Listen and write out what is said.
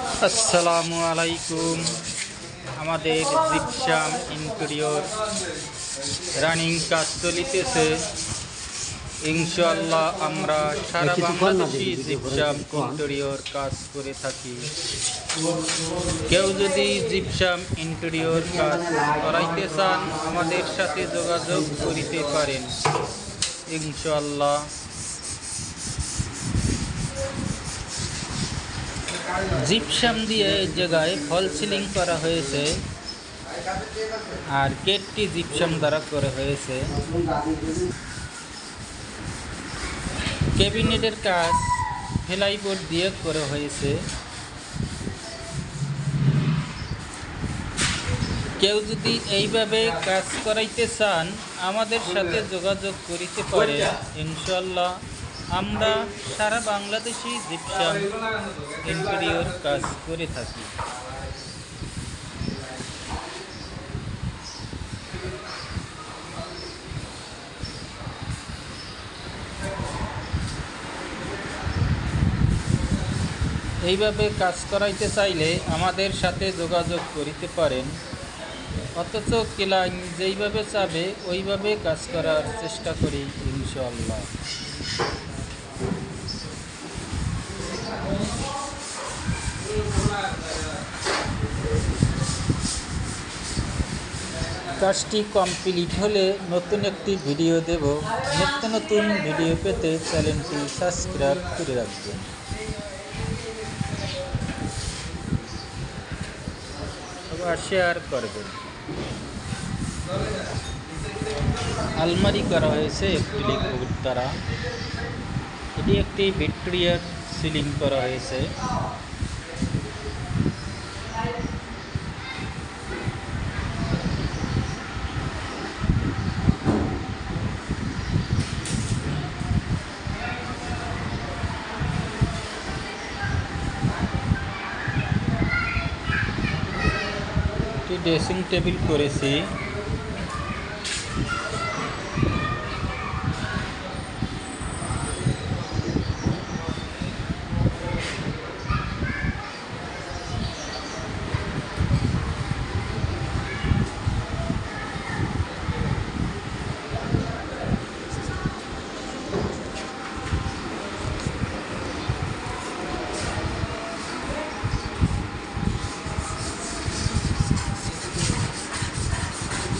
আসসালামু আলাইকুম। আমাদের জিপসাম ইন্টেরিয়র রানিং কাজ চলিতেছে। ইনশাল্লাহ আমরা সারা বাংলাদেশি জিপসাম ইন্টেরিয়র কাজ করে থাকি। কেউ যদি জিপসাম ইন্টেরিয়র কাজ করাইতে চান আমাদের সাথে যোগাযোগ করিতে পারেন। ইনশাল্লাহ জিপসাম দিয়ে জায়গায় ফল সিলিং করা হয়েছে আর কেটটি জিপসাম দ্বারা করা হয়েছে। ক্যাবিনেটের কাজ ফেলাইবোর্ড দিয়ে করা হয়েছে। কেউ যদি এইভাবে কাজ করাইতে চান, আমাদের সাথে যোগাযোগ করিতে পারে ইনশাল্লাহ আমরা সারা বাংলাদেশি জিপসাম ইন্টেরিয়র কাজ করে থাকি। এইভাবে কাজ করাইতে চাইলে আমাদের সাথে যোগাযোগ করিতে পারেন। অথচ ক্লাইন যেইভাবে চাবে, ওইভাবে কাজ করার চেষ্টা করি ইনশাল্লাহ কাজটি কমপ্লিট হলে নতুন একটি ভিডিও দেব। নিত্য নতুন ভিডিও পেতে চ্যানেলটি সাবস্ক্রাইব করে রাখবেন। শেয়ার করবেন। আলমারি করা হয়েছে অ্যাক্রিলিক উড দ্বারা। এটি একটি ভিক্টোরিয়ার সিলিং করা হয়েছে একটি ড্রেসিং টেবিল করেছি